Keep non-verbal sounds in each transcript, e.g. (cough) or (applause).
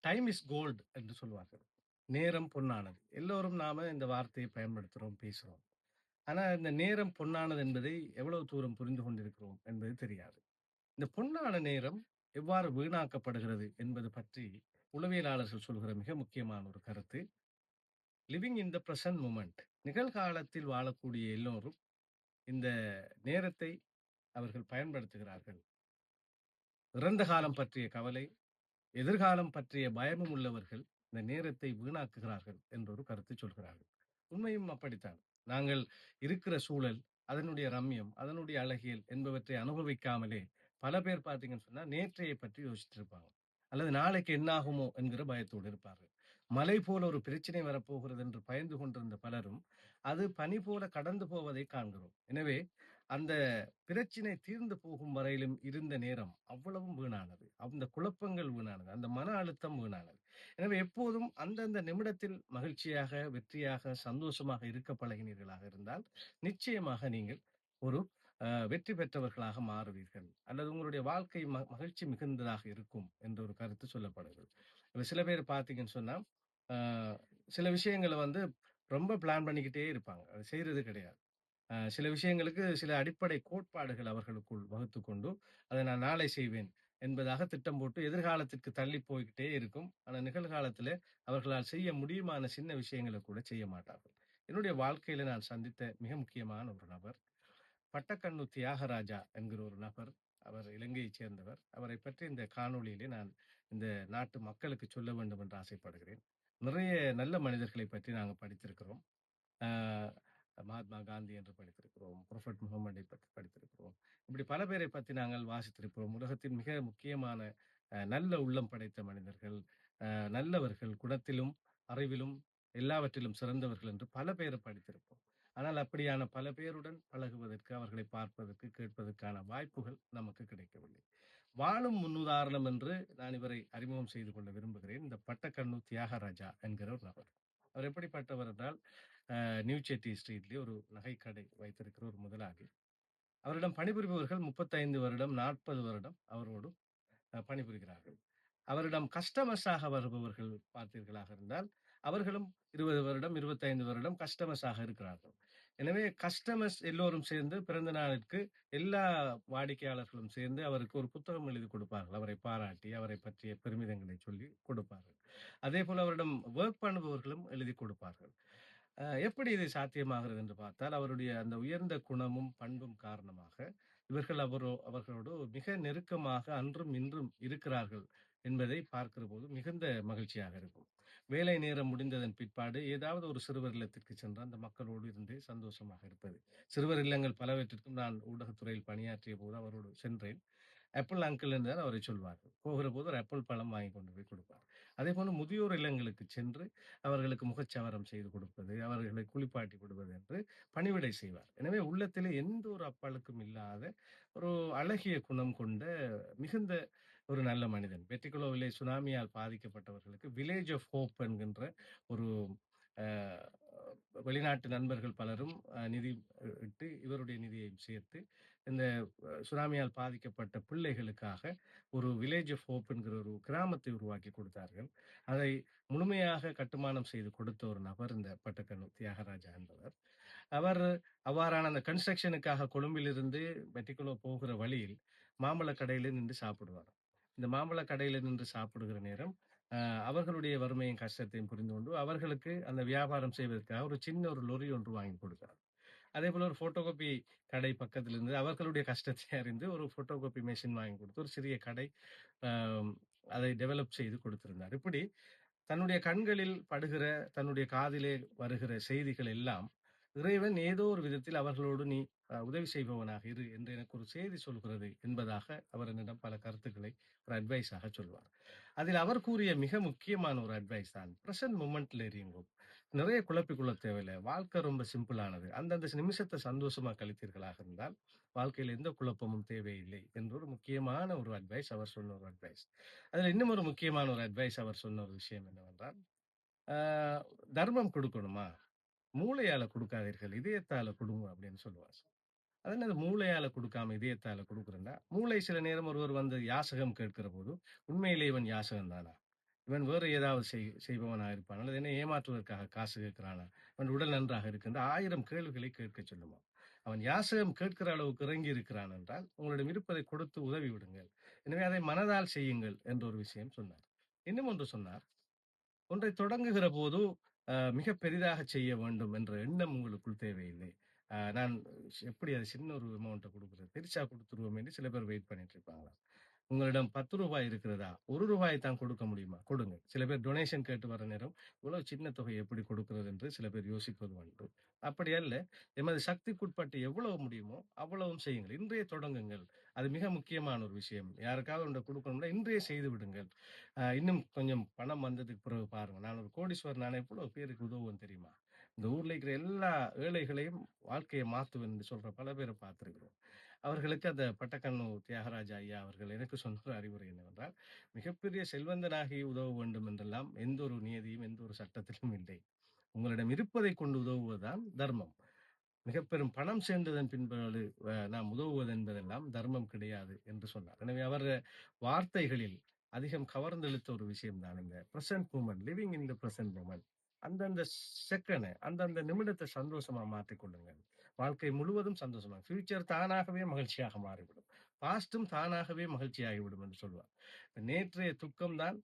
Time is gold என்று சொல்வார்கள். நேரம் பொன்னானது. எல்லோரும் நாம இந்த வார்த்தையை பயன்படுத்துகிறோம் பேசுகிறோம் ஆனால் இந்த நேரம் பொன்னானது என்பதை எவ்வளவு தூரம் புரிந்து கொண்டிருக்கிறோம் என்பது தெரியாது. இந்த பொன்னான நேரம் எவ்வாறு வீணாக்கப்படுகிறது என்பது பற்றி உளவியலாளர்கள் சொல்கிற மிக முக்கியமான ஒரு கருத்து, living in the present moment நிகழ்காலத்தில் வாழக்கூடிய எல்லோரும் இந்த நேரத்தை அவர்கள் பயன்படுத்துகிறார்கள். இறந்த காலம் பற்றிய கவலை, எதிர்காலம் பற்றிய பயமும் உள்ளவர்கள் இந்த நேரத்தை வீணாக்குகிறார்கள் என்றொரு கருத்து சொல்கிறார்கள். உண்மையும் அப்படித்தான். நாங்கள் இருக்கிற சூழல், அதனுடைய ரம்யம், அதனுடைய அழகியல் என்பவற்றை அனுபவிக்காமலே பல பேர் பார்த்தீங்கன்னு சொன்னா, நேற்றையை பற்றி யோசிச்சுட்டு இருப்பாங்க. அல்லது நாளைக்கு என்னாகுமோ என்கிற பயத்தோடு இருப்பார்கள். மலை போல ஒரு பிரச்சனை வரப்போகிறது என்று பயந்து கொண்டிருந்த பலரும், அது பனி போல கடந்து போவதை காண்கிறோம். எனவே, அந்த பிரச்சினை தீர்ந்து போகும் வரையிலும் இருந்த நேரம் அவ்வளவும் வீணானது. அந்த குழப்பங்கள் வீணானது. அந்த மன அழுத்தம் வீணானது. எனவே எப்போதும் அந்தந்த நிமிடத்தில் மகிழ்ச்சியாக, வெற்றியாக, சந்தோஷமாக இருக்க பழகினீர்களாக இருந்தால், நிச்சயமாக நீங்கள் ஒரு வெற்றி பெற்றவர்களாக மாறுவீர்கள். அல்லது உங்களுடைய வாழ்க்கை ம மகிழ்ச்சி மிகுந்ததாக இருக்கும் என்ற ஒரு கருத்து சொல்லப்படுகிறது. சில பேர் பார்த்தீங்கன்னு சொன்னா, சில விஷயங்களை வந்து ரொம்ப பிளான் பண்ணிக்கிட்டே இருப்பாங்க. அது செய்யறது கிடையாது. சில விஷயங்களுக்கு சில அடிப்படை கோட்பாடுகள் அவர்களுக்குள் வகுத்துக்கொண்டு, அதை நான் நாளை செய்வேன் என்பதாக திட்டம் போட்டு எதிர்காலத்திற்கு தள்ளி போய்கிட்டே இருக்கும். ஆனால் நிகழ்காலத்தில் அவர்களால் செய்ய முடியுமான சின்ன விஷயங்கள கூட செய்ய மாட்டார்கள். என்னுடைய வாழ்க்கையில நான் சந்தித்த மிக முக்கியமான ஒரு நபர், பட்டக்கண்ணு தியாகராஜா என்கிற ஒரு நபர். அவர் இலங்கையைச் சேர்ந்தவர். அவரைப் பற்றி இந்த காணொளியிலே நான் இந்த நாட்டு மக்களுக்கு சொல்ல வேண்டும் என்று ஆசைப்படுகிறேன். நிறைய நல்ல மனிதர்களைப் பற்றி நாங்கள் படித்திருக்கிறோம். மகாத்மா காந்தி என்று படித்திருக்கிறோம். புரொஃபட் முகமதை பற்றி படித்திருக்கிறோம். இப்படி பல பேரை பற்றி நாங்கள் வாசித்திருக்கிறோம். உலகத்தின் மிக முக்கியமான நல்ல உள்ளம் படைத்த மனிதர்கள், நல்லவர்கள், குணத்திலும், அறிவிலும், எல்லாவற்றிலும் சிறந்தவர்கள் என்று பல பேரை படித்திருப்போம். ஆனால் அப்படியான பல பேருடன் பழகுவதற்கு, அவர்களை பார்ப்பதற்கு, கேட்பதற்கான வாய்ப்புகள் நமக்கு கிடைக்கவில்லை. வாழும் முன்னுதாரணம் என்று நான் இவரை அறிமுகம் செய்து கொள்ள விரும்புகிறேன். இந்த பட்டக்கண்ணு தியாகராஜா என்கிற ஒரு நபர். அவர் எப்படிப்பட்டவர் என்றால், நியூ செட்டி ஸ்ட்ரீட்லேயே ஒரு நகைக்கடை வைத்திருக்கிற ஒரு முதலாளி. அவரிடம் பணிபுரிபவர்கள் 35 வருடம், 40 வருடம் அவரோடு பணிபுரிகிறார்கள். அவரிடம் கஸ்டமர்ஸாக வருபவர்கள் பார்த்தீர்களாக இருந்தால், அவர்களும் 20 வருடம், 25 வருடம் கஸ்டமர்ஸாக இருக்கிறார்கள். எனவே கஸ்டமர்ஸ் எல்லோரும் சேர்ந்து பிறந்த நாளிற்கு எல்லா வாடிக்கையாளர்களும் சேர்ந்து அவருக்கு ஒரு புத்தகம் எழுதிக் கொடுப்பார்கள். அவரை பாராட்டி, அவரைப் பற்றிய பெருமிதங்களை சொல்லி கொடுப்பார்கள். அதே போல அவரிடம் ஒர்க் பண்ணுபவர்களும் எழுதிக் கொடுப்பார்கள். எப்படி இது சாத்தியமாகிறது என்று பார்த்தால், அவருடைய அந்த உயர்ந்த குணமும், பண்பும் காரணமாக இவர்கள் அவரோ அவர்களோடு மிக நெருக்கமாக அன்றும் இன்றும் இருக்கிறார்கள் என்பதை பார்க்கிறபோது மிகுந்த மகிழ்ச்சியாக இருக்கும். வேலை நேரம் முடிந்ததன் பிற்பாடு ஏதாவது ஒரு சிறுவர் இல்லத்திற்கு சென்று அந்த மக்களோடு இருந்தே சந்தோஷமாக இருப்பது. சிறுவர் இல்லங்கள் பலவற்றிற்கும் நான் ஊடகத்துறையில் பணியாற்றிய போது அவரோடு சென்றேன். ஆப்பிள் அங்கிள் என்றால் அவரை சொல்வார்கள். போகிறபோது ஒரு ஆப்பிள் பழம் வாங்கி கொண்டு போய் கொடுப்பார். அதே போல முதியோர் இல்லங்களுக்கு சென்று அவர்களுக்கு முகச்சவரம் செய்து கொடுப்பது, அவர்களை குளிப்பாட்டி கொடுப்பது என்று பணிவிடை செய்வார். எனவே உள்ளத்திலே எந்த ஒரு அப்பாளுக்கும் இல்லாத ஒரு அழகிய குணம் கொண்ட மிகுந்த ஒரு நல்ல மனிதன். பெட்டிகுலோவிலே சுனாமியால் பாதிக்கப்பட்டவர்களுக்கு வில்லேஜ் ஆஃப் ஹோப் என்கின்ற ஒரு வெளிநாட்டு நண்பர்கள் பலரும் நிதி இட்டு இவருடைய நிதியையும் சேர்த்து இந்த சுனாமியால் பாதிக்கப்பட்ட பிள்ளைகளுக்காக ஒரு வில்லேஜ் ஆஃப் ஹோப் என்கிற ஒரு கிராமத்தை உருவாக்கி கொடுத்தார்கள். அதை முழுமையாக கட்டுமானம் செய்து கொடுத்த ஒரு நபர் இந்த பட்டக்கண்ணு தியாகராஜா என்பவர். அவர் அவ்வாறான அந்த கன்ஸ்ட்ரக்ஷனுக்காக கொழும்பிலிருந்து பெட்டிகுலோ போகிற வழியில் மாம்பழ கடையில் நின்று சாப்பிடுவார். இந்த மாம்பழ கடையில் நின்று சாப்பிடுகிற நேரம், அவர்களுடைய வறுமையும், கஷ்டத்தையும் புரிந்து கொண்டு அவர்களுக்கு அந்த வியாபாரம் செய்வதற்காக ஒரு சின்ன ஒரு லொரி ஒன்று வாங்கிக் கொடுக்கிறார். அதேபோல ஒரு போட்டோகாப்பி கடை பக்கத்துல இருந்து அவர்களுடைய கஷ்டத்தை (laughs) அறிந்து ஒரு போட்டோகாப்பி மெஷின் வாங்கி கொடுத்து ஒரு சிறிய கடை அதை டெவலப் செய்து கொடுத்திருந்தார். இப்படி தன்னுடைய கண்களில் படுகிற, தன்னுடைய காதிலே வருகிற செய்திகள் எல்லாம், இறைவன் ஏதோ ஒரு விதத்தில் அவர்களோடு நீ உதவி செய்பவனாக இரு என்று எனக்கு ஒரு செய்தி சொல்கிறது என்பதாக அவர் என்னிடம் பல கருத்துக்களை ஒரு அட்வைஸாக சொல்வார். அதில் அவர் கூறிய மிக முக்கியமான ஒரு அட்வைஸ் தான், பிரசன்ட் மூமெண்ட்ல இருங்கோ. நிறைய குழப்பிக் கொள்ள வாழ்க்கை ரொம்ப சிம்பிளானது. அந்தந்த நிமிஷத்தை சந்தோஷமா கழித்தீர்களாக இருந்தால், வாழ்க்கையில் எந்த குழப்பமும் தேவையில்லை என்ற ஒரு முக்கியமான ஒரு அட்வைஸ் அவர் சொன்ன ஒரு அட்வைஸ். அதில் இன்னும் ஒரு முக்கியமான ஒரு அட்வைஸ் அவர் சொன்ன ஒரு விஷயம் என்னவென்றால், தர்மம் கொடுக்கணுமா மூளையால கொடுக்காதீர்கள் இதயத்தால கொடுங்க அப்படின்னு சொல்லுவார். அது மூளையால கொடுக்காம இதயத்தால குடுக்குறேன்னா, மூளை சில நேரம் ஒருவர் வந்து யாசகம் கேட்கிற போது, உண்மையிலே இவன் யாசகம் தானா? இவன் வேறு ஏதாவது செய் செய்பவனாக இருப்பான்? அல்லது என்ன ஏமாற்றுவதற்காக காசு கேட்கிறானா? அவன் உடல் நன்றாக இருக்கின்ற ஆயிரம் கேள்விகளை கேட்க சொல்லுமா? அவன் யாசகம் கேட்கிற அளவுக்கு இறங்கி இருக்கிறான் என்றால் உங்களிடம் இருப்பதை கொடுத்து உதவி விடுங்கள். எனவே அதை மனதால் செய்யுங்கள் என்ற ஒரு விஷயம் சொன்னார். இன்னும் ஒன்று சொன்னார். ஒன்றை தொடங்குகிற போது மிக பெரிதாக செய்ய வேண்டும் என்ற எண்ணம் உங்களுக்குள் தேவையில்லை. நான் எப்படி அது சின்ன ஒரு அமௌண்ட்டை கொடுக்குறது? திருச்சா கொடுத்துருவோம் என்று சில பேர் வெயிட் பண்ணிட்டு இருப்பாங்களா உங்களிடம் பத்து ரூபாய் இருக்கிறதா? ஒரு ரூபாய் தான் கொடுக்க முடியுமா? கொடுங்க. சில பேர் டொனேஷன் கேட்டு வர நேரம் இவ்வளவு சின்ன தொகை எப்படி கொடுக்கிறது? என்று சில பேர் யோசிப்பது உண்டு. அப்படி அல்ல. எமது சக்திக்குட்பட்டு எவ்வளவு முடியுமோ அவ்வளவும் செய்யுங்கள். இன்றைய தொடங்குங்கள். அது மிக முக்கியமான ஒரு விஷயம். யாருக்காவது ஒன்றை கொடுக்கணும்னா இன்றைய செய்து விடுங்கள். இன்னும் கொஞ்சம் பணம் வந்ததுக்கு பிறகு பாருங்க. நான் ஒரு கோடீஸ்வரர் நான் எவ்வளவு பேருக்கு உதவுவேன் தெரியுமா? இந்த ஊர்ல இருக்கிற எல்லா ஏழைகளையும் வாழ்க்கையை மாத்துவேன் சொல்ற பல பேரை பார்த்திருக்கிறோம். அவர்களுக்கு அந்த பட்டக்கண்ணு தியாகராஜ ஐயா அவர்கள் எனக்கு சொன்ன அறிவுரை என்னவென்றால் மிகப்பெரிய செல்வந்தனாகி உதவ வேண்டும் என்றெல்லாம் எந்த ஒரு நியதியும் எந்த ஒரு சட்டத்திலும் இல்லை. உங்களிடம் இருப்பதை கொண்டு உதவுவதுதான் தர்மம். மிக பெரும் பணம் சேர்ந்ததன் பின்பாடு நாம் உதவுவது என்பதெல்லாம் தர்மம் கிடையாது என்று சொன்னார். எனவே அவர் வார்த்தைகளில் அதிகம் கவர்ந்தெழுத்த ஒரு விஷயம் தான் இந்த present moment living in the present moment அந்தந்த செகண்ட் அந்தந்த நிமிடத்தை சந்தோஷமா மாற்றிக்கொள்ளுங்கள் வாழ்க்கை முழுவதும் சந்தோஷமா ஃபியூச்சர் தானாகவே மகிழ்ச்சியாக மாறிவிடும். பாஸ்டும் தானாகவே மகிழ்ச்சியாகிவிடும் என்று சொல்வார். நேற்றைய துக்கம் தான்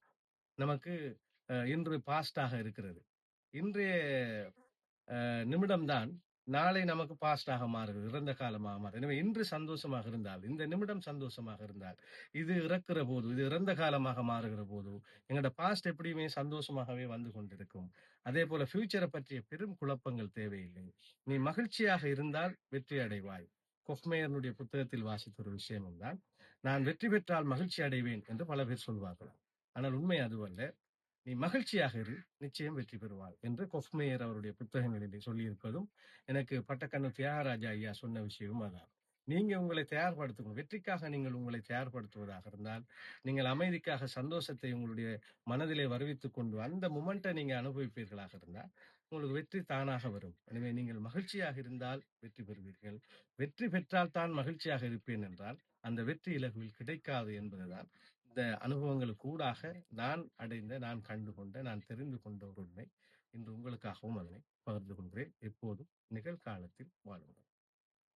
நமக்கு அஹ், இன்று பாஸ்டாக இருக்கிறது. இன்றைய நிமிடம்தான் நாளை நமக்கு பாஸ்டாக மாறுகிறது இறந்த காலமாக மாறும் எனவே இன்று சந்தோஷமாக இருந்தால் இந்த நிமிடம் சந்தோஷமாக இருந்தால் இது இறக்குற போது இது இறந்த காலமாக மாறுகிற போது எங்களோட பாஸ்ட் எப்படியுமே சந்தோஷமாகவே வந்து கொண்டிருக்கும். அதே போல ஃபியூச்சரை பற்றிய பெரும் குழப்பங்கள் தேவையில்லை. நீ மகிழ்ச்சியாக இருந்தால் வெற்றி அடைவாய். கொஃப்மேயர்னுடைய புத்தகத்தில் வாசித்த ஒரு விஷயமும் தான் நான் வெற்றி பெற்றால் மகிழ்ச்சி அடைவேன் என்று பல பேர் சொல்வார்கள். ஆனால் உண்மை அதுவல்ல. நீ மகிழ்ச்சியாக இரு நிச்சயம் வெற்றி பெறுவாள் என்று கொஃப்மேயர் அவருடைய புத்தகங்களிலே சொல்லியிருப்பதும் எனக்கு பட்டக்கண்ணு தியாகராஜா ஐயா சொன்ன விஷயமும் அதான். நீங்க உங்களை தயார்படுத்துங்க வெற்றிக்காக நீங்கள் உங்களை தயார்படுத்துவதாக இருந்தால் நீங்கள் அமைதிக்காக சந்தோஷத்தை உங்களுடைய மனதிலே வருவித்துக் கொண்டு அந்த மூமெண்ட்டை நீங்க அனுபவிப்பீர்களாக இருந்தால் உங்களுக்கு வெற்றி தானாக வரும். எனவே நீங்கள் மகிழ்ச்சியாக இருந்தால் வெற்றி பெறுவீர்கள். வெற்றி பெற்றால் தான் மகிழ்ச்சியாக இருப்பேன் என்றால் அந்த வெற்றி இலகுவில் கிடைக்காது என்பதுதான் இந்த அனுபவங்களுக்கூடாக நான் அடைந்த நான் கண்டுகொண்ட நான் தெரிந்து கொண்ட ஒரு உண்மை இன்று உங்களுக்காகவும் அதனை பகிர்ந்து கொள்கிறேன். எப்போதும் நிகழ்காலத்தில் வாழுங்கள்